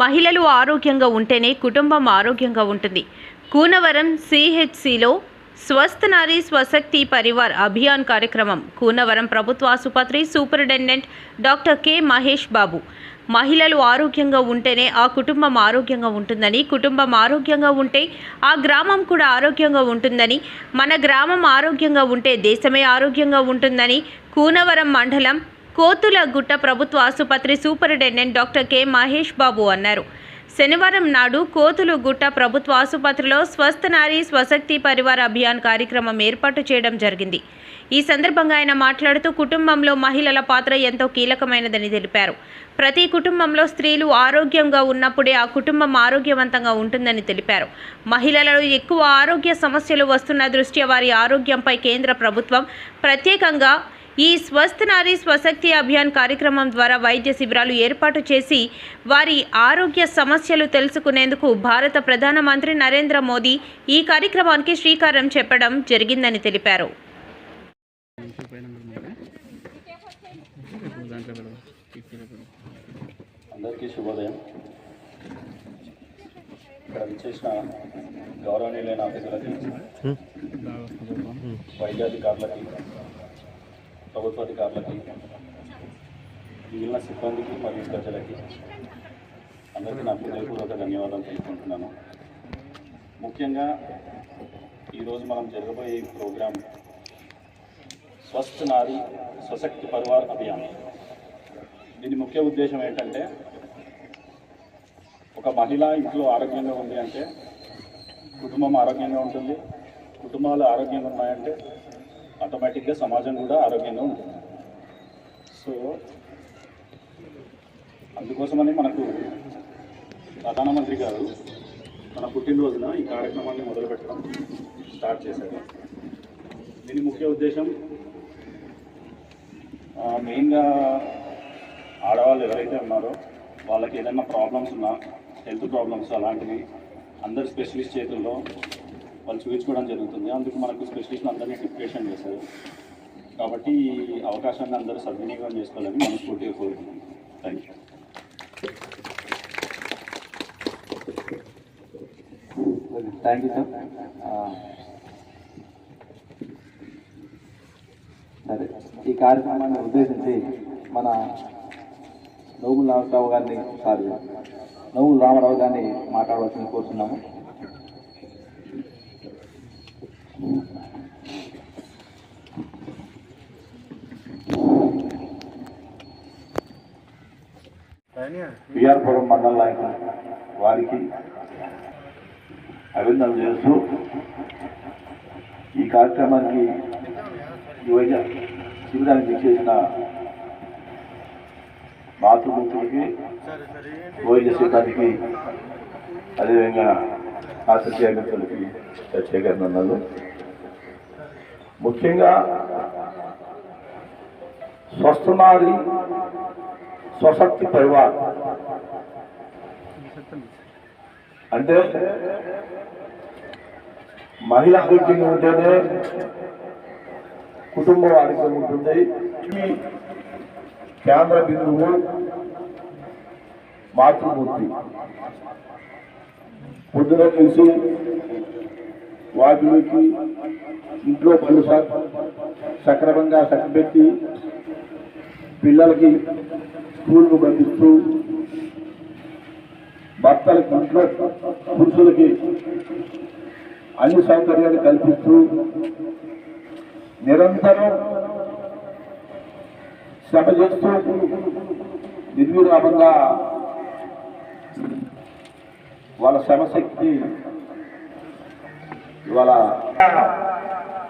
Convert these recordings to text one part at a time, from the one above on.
మహిళలు ఆరోగ్యంగా ఉంటేనే కుటుంబం ఆరోగ్యంగా ఉంటుంది. కూనవరం సిహెచ్సిలో స్వస్థ నారీ స్వశక్తి పరివార్ అభియాన్ కార్యక్రమం. కూనవరం ప్రభుత్వ ఆసుపత్రి superintendent doctor K Mahesh Babu. మహిళలు ఆరోగ్యంగా ఉంటేనే ఆ కుటుంబం ఆరోగ్యంగా ఉంటుందని కుటుంబం ఆరోగ్యంగా ఉంటే ఆ గ్రామం కూడా ఆరోగ్యంగా ఉంటుందని మన గ్రామం ఆరోగ్యంగా ఉంటే దేశమే ఆరోగ్యంగా ఉంటుందని కూనవరం మండలం కోతులగుట్ట ప్రభుత్వ ఆసుపత్రి superintendent doctor K Mahesh Babu అన్నారు. శనివారం నాడు కోతులు గుట్ట ప్రభుత్వ ఆసుపత్రిలో స్వస్థ నారీ స్వశక్తి పరివార అభియాన్ కార్యక్రమం ఏర్పాటు చేయడం జరిగింది. ఈ సందర్భంగా ఆయన మాట్లాడుతూ కుటుంబంలో మహిళల పాత్ర ఎంతో కీలకమైనదని తెలిపారు. ప్రతి కుటుంబంలో స్త్రీలు ఆరోగ్యంగా ఉన్నప్పుడే ఆ కుటుంబం ఆరోగ్యవంతంగా ఉంటుందని తెలిపారు. మహిళలలో ఎక్కువ ఆరోగ్య సమస్యలు వస్తున్న దృష్ట్యా వారి ఆరోగ్యంపై కేంద్ర ప్రభుత్వం ప్రత్యేకంగా ఈ స్వస్థ నారీ స్వశక్తి అభియాన్ కార్యక్రమం ద్వారా వైద్య శిబిరాలు ఏర్పాటు చేసి వారి ఆరోగ్య సమస్యలు తెలుసుకునేందుకు భారత ప్రధానమంత్రి నరేంద్ర మోదీ ఈ కార్యక్రమానికి శ్రీకారం చెప్పడం జరిగిందని తెలిపారు. అందరికీ శుభోదయం. ఇక్కడ విచ్చేసిన గౌరవనీయులైన అతిథులకి వైద్యాధికారులకి ప్రభుత్వ అధికారులకి మిగిలిన సిబ్బందికి మరియు ప్రజలకి అందరికీ నా హృదయపూర్వక ధన్యవాదాలు తెలుపుకుంటున్నాను. ముఖ్యంగా ఈరోజు మనం జరగబోయే ఈ ప్రోగ్రాం స్వస్థ నారీ స్వశక్తి పరివార్ అభియాన్. దీని ముఖ్య ఉద్దేశం ఏంటంటే ఒక మహిళ ఇంట్లో ఆరోగ్యంగా ఉంది అంటే కుటుంబం ఆరోగ్యంగా ఉంటుంది కుటుంబాలు ఆరోగ్యంగా ఉన్నాయంటే ఆటోమేటిక్గా సమాజం కూడా ఆరోగ్యంగా ఉంటుంది. సో అందుకోసమని మనకు ప్రధానమంత్రి గారు మన పుట్టినరోజున ఈ కార్యక్రమాన్ని మొదలు పెట్టడం స్టార్ట్ చేశారు. దీని ముఖ్య ఉద్దేశం మెయిన్గా ఆడవాళ్ళు ఎవరైతే ఉన్నారో వాళ్ళకి ఏదైనా ప్రాబ్లమ్స్ ఉన్నా హెల్త్ ప్రాబ్లమ్స్ అలాంటివి అందరు స్పెషలిస్ట్ చేతుల్లో వాళ్ళు చూపించుకోవడం జరుగుతుంది. అందుకు మనకు స్పెషలిస్ట్ అందరినీ డిప్రెషన్ చేశారు. కాబట్టి ఈ అవకాశాన్ని అందరూ సద్వినియోగం చేసుకోవాలని మనస్ఫూర్తిగా కోరుతున్నాను thank you thank you sir సరే. ఈ కార్యక్రమాన్ని ఉద్దేశించి మన నవ్వుల రామరావు గారిని సారీ నవ్వుల రామారావు గారిని మాట్లాడవలసింది కోరుతున్నాము విఆర్పురం మండల నాయకులు వారికి అభినందనలు చేస్తూ ఈ కార్యక్రమానికి ఈ వైద్య శిబిరానికి చేసిన మాతృమూర్తులకి వైద్య సిబ్బందికి అదేవిధంగా ఆసక్తి అభ్యర్థులకి ప్రత్యేక అభినందనలు. ముఖ్యంగా స్వస్థనాది స్వశక్తి పరివార్. అంటే మహిళ ఆరోగ్యంగా ఉంటేనే కుటుంబం ఆరోగ్యం ఉంటుంది. ఇవి కేంద్ర బిందువు మాతృమూర్తి. పొద్దున చూసి వాకిలికి ఇంట్లో పనులు సక్రమంగా సక్కబెట్టి పిల్లలకి స్కూల్కు పంపిస్తూ భర్తలకి ఇంట్లో పురుషులకి అన్ని సౌకర్యాలు కల్పిస్తూ నిరంతరం శ్రమ చేస్తూ నిర్విరామంగా వాళ్ళ శ్రమశక్తి ఇవాళ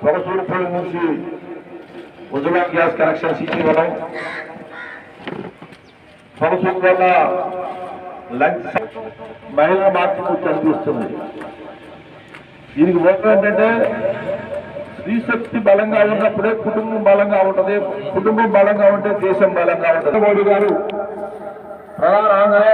పొగసూరుపల్లి నుంచి ఉజలా గ్యాస్ కనెక్షన్స్ ఇచ్చి పొగసూరు వల్ల లంచ్ మహిళా మాత్రం కనిపిస్తుంది. దీనికి మూలం ఏంటంటే స్త్రీశక్తి బలంగా ఉన్నప్పుడే కుటుంబం బలంగా ఉంటుంది. కుటుంబం బలంగా ఉంటే దేశం బలంగా ఉంటుంది. మోడీ గారు ప్రధానంగా